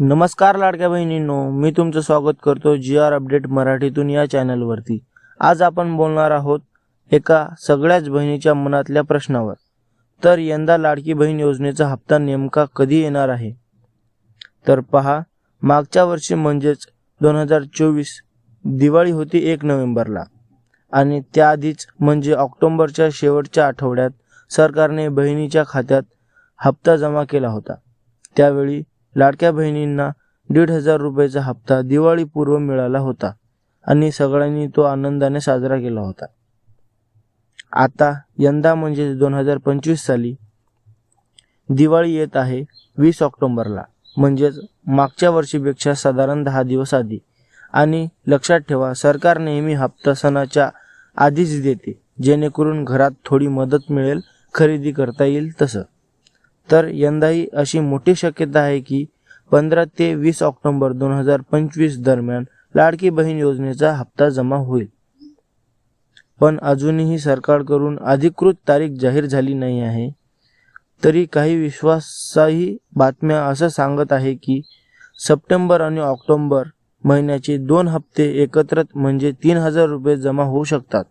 नमस्कार लाडक्या बहिणींनो मी तुमचं स्वागत करतो जी आर अपडेट मराठीतून या चॅनलवरती आज आपण बोलणार आहोत एका सगळ्याच बहिणीच्या मनातल्या प्रश्नावर. तर यंदा लाडकी बहीण योजनेचा हप्ता नेमका कधी येणार आहे? तर पहा मागच्या वर्षी म्हणजेच दोन हजार चोवीस दिवाळी होती एक नोव्हेंबरला. आणि त्याआधीच म्हणजे ऑक्टोंबरच्या शेवटच्या आठवड्यात सरकारने बहिणीच्या खात्यात हप्ता जमा केला होता. त्यावेळी लाडक्या बहिणींना दीड हजार रुपयाचा हप्ता दिवाळीपूर्व मिळाला होता आणि सगळ्यांनी तो आनंदाने साजरा केला होता. आता यंदा म्हणजे दोन हजार पंचवीस साली दिवाळी येत आहे वीस ऑक्टोंबरला. म्हणजेच मागच्या वर्षीपेक्षा साधारण दहा दिवस आधी. आणि लक्षात ठेवा सरकार नेहमी हप्ता सणाच्या आधीच देते जेणेकरून घरात थोडी मदत मिळेल खरेदी करता येईल तसं. तर यंदाही अशी मोठी शक्यता आहे की पंधरा ते वीस ऑक्टोबर दोन हजार पंचवीस दरम्यान लाडकी बहीण योजनेचा हप्ता जमा होईल. पण अजूनही सरकारकडून अधिकृत तारीख जाहीर झाली नाही आहे. तरी काही विश्वासाही बातम्या असं सांगत आहे की सप्टेंबर आणि ऑक्टोबर महिन्याचे दोन हप्ते एकत्र म्हणजे तीन हजार रुपये जमा होऊ शकतात.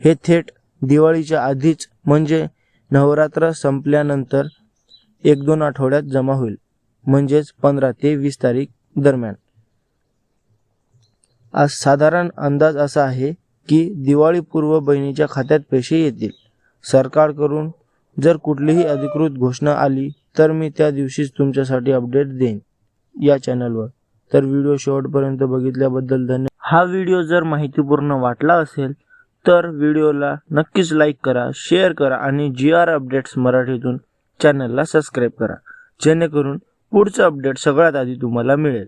हे थेट दिवाळीच्या आधीच म्हणजे नवरात्र संपल्यानंतर एक दोन आठवड्यात जमा होईल. म्हणजेच पंधरा ते वीस तारीख दरम्यान. आज साधारण अंदाज असा आहे की दिवाळीपूर्व बहिणीच्या खात्यात पैसे येतील. सरकारकडून जर कुठलीही अधिकृत घोषणा आली तर मी त्या दिवशीच तुमच्यासाठी अपडेट देईन या चॅनलवर. तर व्हिडिओ शेवटपर्यंत बघितल्याबद्दल धन्यवाद हा व्हिडिओ जर माहितीपूर्ण वाटला असेल तर व्हिडिओला नक्कीच लाईक करा शेअर करा आणि जी आर अपडेट्स मराठीतून चॅनलला सबस्क्राईब करा. जेणेकरून पुढचं अपडेट सगळ्यात आधी तुम्हाला मिळेल.